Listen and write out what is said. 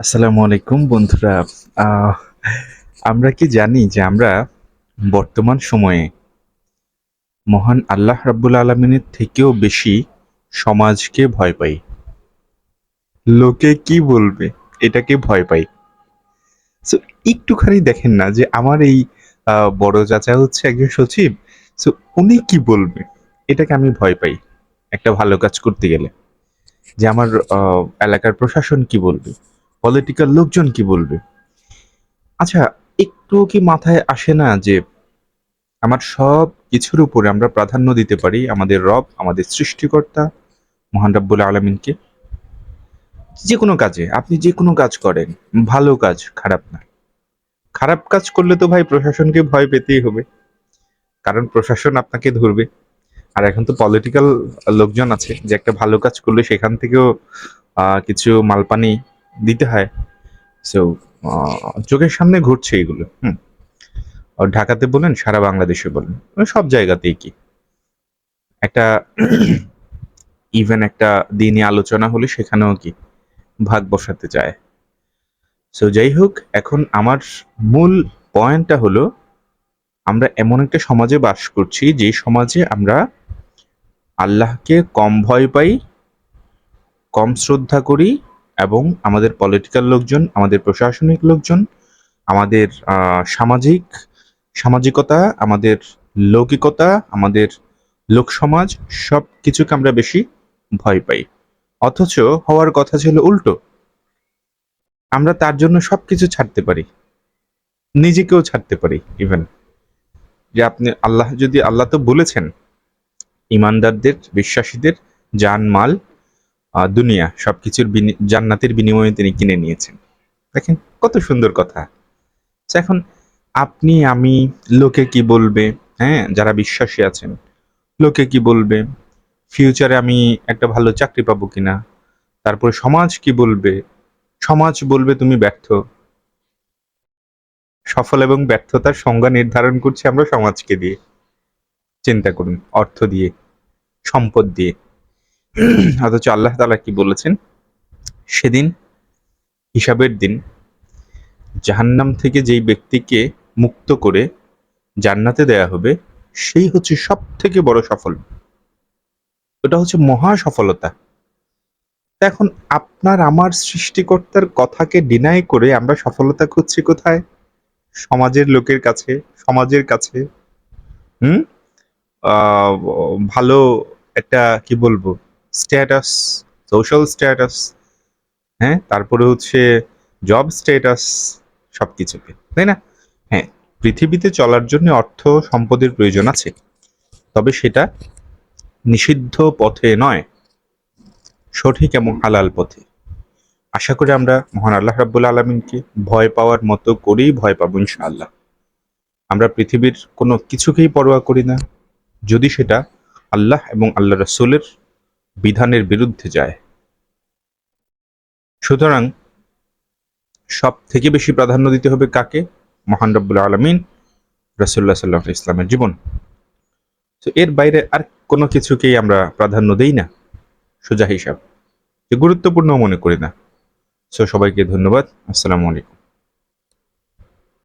আসসালামু আলাইকুম, বন্ধুরা। আমরা কি জানি যে আমরা বর্তমান সময়ে মহান আল্লাহ রাব্বুল আলমিনের থেকেও বেশি সমাজকে ভয় পাই। লোকে কি বলবে, এটাকে ভয় পাই। সো একটুখানি দেখেন না যে আমার এই বড় চাচা হচ্ছে একজন সচিব। সো উনি কি বলবে, এটাকে আমি ভয় পাই একটা ভালো কাজ করতে গেলে। যে আমার এলাকার প্রশাসন কি বলবে? পলিটিক্যাল লোকজন কি বলবে? আচ্ছা একটু কি মাথায় আসে না যে আমার সব কিছুর উপরে আমরা প্রাধান্য দিতে পারি আমাদের রব, আমাদের সৃষ্টিকর্তা, মহান রাব্বুল আলমিনকে? যে কোনো কাজে, আপনি যে কোনো কাজ করেন, ভালো কাজ, খারাপ না। খারাপ কাজ করলে তো ভাই প্রশাসনকে ভয় পেতেই হবে। কারণ প্রশাসন আপনাকে ধরবে। আর এখন তো পলিটিক্যাল লোকজন আছে যে একটা ভালো কাজ করলে সেখান থেকেও কিছু মালপানি দিতে হয়। সো চোখের সামনে ঘুরছে এগুলো, হুম। ঢাকাতে বলেন, সারা বাংলাদেশে বলেন মানে সব জায়গাতেই কি। একটা ইভেন একটা দিনই আলোচনা হলে সেখানেও কি ভাগ বসাতে চায়। সো যাই হোক, এখন আমার মূল পয়েন্টটা হলো, আমরা এমন একটা সমাজে বাস করছি, যে সমাজে আমরা আল্লাহকে কম ভয় পাই, কম শ্রদ্ধা করি এবং আমাদের পলিটিক্যাল লোকজন, আমাদের প্রশাসনিক লোকজন, আমাদের সামাজিক, সামাজিকতা, আমাদের লৌকিকতা, আমাদের লোক সমাজ, সব কিছুকে আমরা বেশি ভয় পাই। অথচ হওয়ার কথা ছিল উল্টো। আমরা তার জন্য সবকিছু ছাড়তে পারি। নিজেকেও ছাড়তে পারি ইভেন যে আপনি, আল্লাহ, যদি আল্লাহ তো বলেছেন, ইমানদারদের, বিশ্বাসীদের জান মাল দুনিয়া, সবকিছুর বিনি- জান্নাতের বিনিময়ে তিনি কিনে নিয়েছেন। দেখেন, কত সুন্দর কথা। এখন আপনি, আমি, লোকে কি বলবে? হ্যাঁ যারা বিশ্বাসী আছেন, লোকে কি বলবে? ফিউচারে আমি একটা ভালো চাকরি পাবো কিনা? তারপরে সমাজ কি বলবে? সমাজ বলবে, তুমি ব্যর্থ। সফল এবং ব্যর্থতার সংজ্ঞা নির্ধারণ করছি আমরা সমাজকে দিয়ে। চিন্তা করুন, অর্থ দিয়ে, সম্পদ দিয়ে। অথচ আল্লাহ তালা কি বলেছেন? সেদিন হিসাবের দিন, জাহান্নাম থেকে যেই ব্যক্তিকে মুক্ত করে জান্নাতে দেয়া হবে, সেই হচ্ছে সব থেকে বড় সফল। ওটা হচ্ছে মহা সফলতা। এখন আপনার আমার সৃষ্টিকর্তার কথাকে ডিনাই করে আমরা সফলতা খুঁজছি কোথায়? সমাজের লোকের কাছে, সমাজের কাছে, হুম? ভালো একটা, কি বলব? স্ট্যাটাস সোশ্যাল স্ট্যাটাস হ্যাঁ তারপরে হচ্ছে জব স্ট্যাটাস সব কিছুকে তাই না? হ্যাঁ পৃথিবীতে চলার জন্য অর্থ সম্পদের প্রয়োজন আছে, তবে সেটা নিষিদ্ধ পথে নয়, সঠিক এবং হালাল পথে। আশা করি আমরা মহান আল্লাহ রাব্বুল আলমিনকে ভয় পাওয়ার মতো করেই ভয় পাবো ইনশাআল্লাহ। আমরা পৃথিবীর কোনো কিছুকেই পরোয়া করি না, যদি সেটা আল্লাহ এবং আল্লাহ রসুলের বিধানের বিরুদ্ধে যায়। সুতরাং সব থেকে বেশি প্রাধান্য দিতে হবে কাকে? মহান রব্বুল আলমিন রসুল্লাহ সাল্লাহ ইসলামের জীবন। তো এর বাইরে আর কোনো কিছুকেই আমরা প্রাধান্য দেই না, সোজা হিসাব। গুরুত্বপূর্ণ মনে করি না। সো সবাইকে ধন্যবাদ। আসসালামু আলাইকুম।